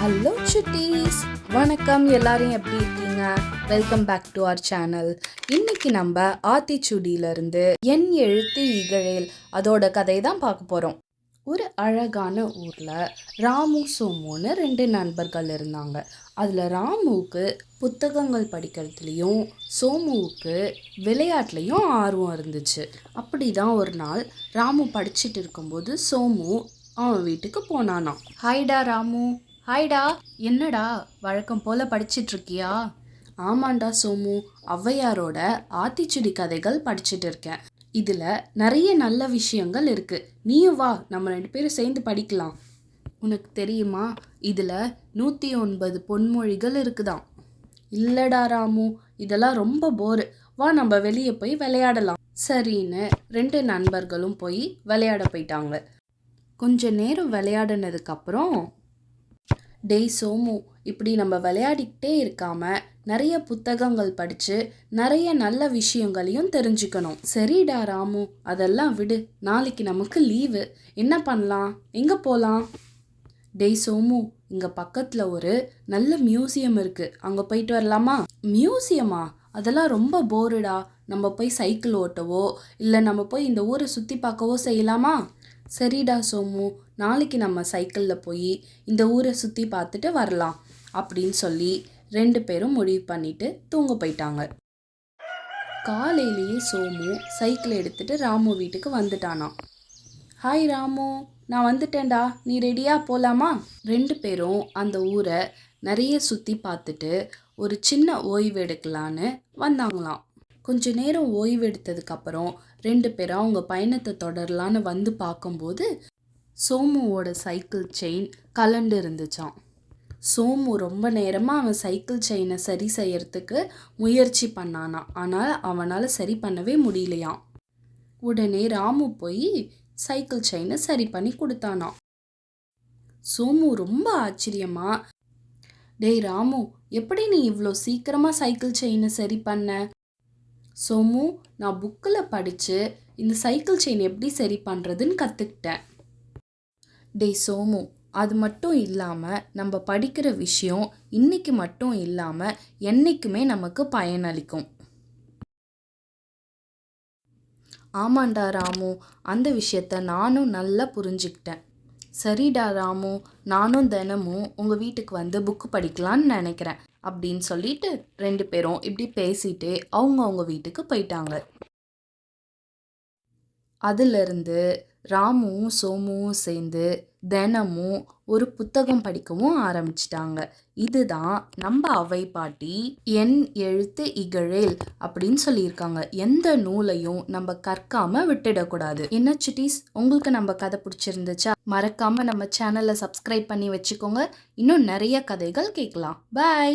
Hello சுட்டீஸ் வணக்கம் எல்லாரும் எப்படி இருக்கீங்க? Welcome back to our channel இன்னைக்கு நம்ம ஆத்திச்சுடியிலிருந்து என் எழுத்து இகழேல் அதோட கதை தான் பார்க்க போகிறோம் ஒரு அழகான ஊரில் ராமு சோமுன்னு ரெண்டு நண்பர்கள் இருந்தாங்க. அதில் ராமுவுக்கு புத்தகங்கள் படிக்கிறதுலையும் சோமுவுக்கு விளையாட்டுலேயும் ஆர்வம் இருந்துச்சு. அப்படி தான் ஒரு நாள் ராமு படிச்சுட்டு இருக்கும்போது சோமு அவன் வீட்டுக்கு போனானாம். ஹாய்டா ராமு. ஹாய்டா என்னடா வழக்கம் போல படிச்சிட்டு இருக்கியா ஆமாண்டா சோமு ஔவையாரோட ஆத்திச்சுடி கதைகள் படிச்சிட்டு இருக்கேன் இதில் நிறைய நல்ல விஷயங்கள் இருக்கு. நீயும் வா நம்ம ரெண்டு பேரும் சேர்ந்து படிக்கலாம். உனக்கு தெரியுமா? இதில் நூற்றி ஒன்பது பொன்மொழிகள் இருக்குதாம். இல்லடா ராமு இதெல்லாம் ரொம்ப போரு. வா நம்ம வெளியே போய் விளையாடலாம். சரின்னு ரெண்டு நண்பர்களும் போய் விளையாட போயிட்டாங்க. கொஞ்ச நேரம் விளையாடினதுக்கு அப்புறம் டேய் சோமு இப்படி நம்ம விளையாடிக்கிட்டே இருக்காமல் நிறைய புத்தகங்கள் படித்து நிறைய நல்ல விஷயங்களையும் தெரிஞ்சுக்கணும். சரிடா ராமு அதெல்லாம் விடு. நாளைக்கு நமக்கு லீவு. என்ன பண்ணலாம்? எங்கே போகலாம் டேய் சோமு இங்கே பக்கத்தில் ஒரு நல்ல மியூசியம் இருக்குது அங்கே போயிட்டு வரலாமா? மியூசியமா? அதெல்லாம் ரொம்ப போருடா. நம்ம போய் சைக்கிள் ஓட்டவோ இல்லை நம்ம போய் இந்த ஊரை சுற்றி பார்க்கவோ செய்யலாமா? சரிடா சோமு நாளைக்கு நம்ம சைக்கிளில் போய் இந்த ஊரை சுற்றி பார்த்துட்டு வரலாம் அப்படின்னு சொல்லி ரெண்டு பேரும் முடிவு பண்ணிட்டு தூங்க போயிட்டாங்க. காலையிலேயே சோமு சைக்கிள் எடுத்துட்டு ராமு வீட்டுக்கு வந்துட்டானா ஹாய் ராமு நான் வந்துட்டேன்டா நீ ரெடியா போலாமா? ரெண்டு பேரும் அந்த ஊரை நிறைய சுற்றி பார்த்துட்டு ஒரு சின்ன ஓய்வு எடுக்கலான்னு வந்தாங்களாம். கொஞ்ச நேரம் ஓய்வு எடுத்ததுக்கப்புறம் ரெண்டு பேரும் அவங்க பயணத்தை தொடரலான்னு வந்து பார்க்கும்போது சோமுவோட சைக்கிள் செயின் கலண்டு இருந்துச்சான் சோமு ரொம்ப நேரமாக அவன் சைக்கிள் செயினை சரி செய்யறதுக்கு முயற்சி பண்ணானா ஆனால் அவனால் சரி பண்ணவே முடியலையாம். உடனே ராமு போய் சைக்கிள் செயினை சரி பண்ணி கொடுத்தானா சோமு ரொம்ப ஆச்சரியமா டேய் ராமு எப்படி நீ இவ்வளோ சீக்கிரமாக சைக்கிள் செயினை சரி பண்ண? சோமு நான் புக்கில் படித்து இந்த சைக்கிள் செயின் எப்படி சரி பண்ணுறதுன்னு கற்றுக்கிட்டேன் டேய் சோமு அது மட்டும் இல்லாமல் நம்ம படிக்கிற விஷயம் இன்னைக்கு மட்டும் இல்லாமல் என்றைக்குமே நமக்கு பயனளிக்கும். ஆமாண்டா ராமு அந்த விஷயத்த நானும் நல்லா புரிஞ்சுக்கிட்டேன். சரிடா ராமு நானும் தினமும் உங்கள் வீட்டுக்கு வந்து புக்கு படிக்கலான்னு நினைக்கிறேன் அப்படின்னு சொல்லிட்டு ரெண்டு பேரும் இப்படி பேசிகிட்டே அவங்கவுங்க வீட்டுக்கு போயிட்டாங்க. அதிலிருந்து ராமுவும் சோமுவும் சேர்ந்து தினமும் ஒரு புத்தகம் படிக்கவும் ஆரம்பிச்சிட்டாங்க. இதுதான் நம்ம அவை பாட்டி என் எழுத்து இகழேல் அப்படின்னு சொல்லியிருக்காங்க. எந்த நூலையும் நம்ம கற்காம விட்டுடக்கூடாது. என்ன சுட்டீஸ் உங்களுக்கு நம்ம கதை பிடிச்சிருந்துச்சா? மறக்காம நம்ம சேனலை சப்ஸ்கிரைப் பண்ணி வச்சுக்கோங்க. இன்னும் நிறைய கதைகள் கேட்கலாம். பாய்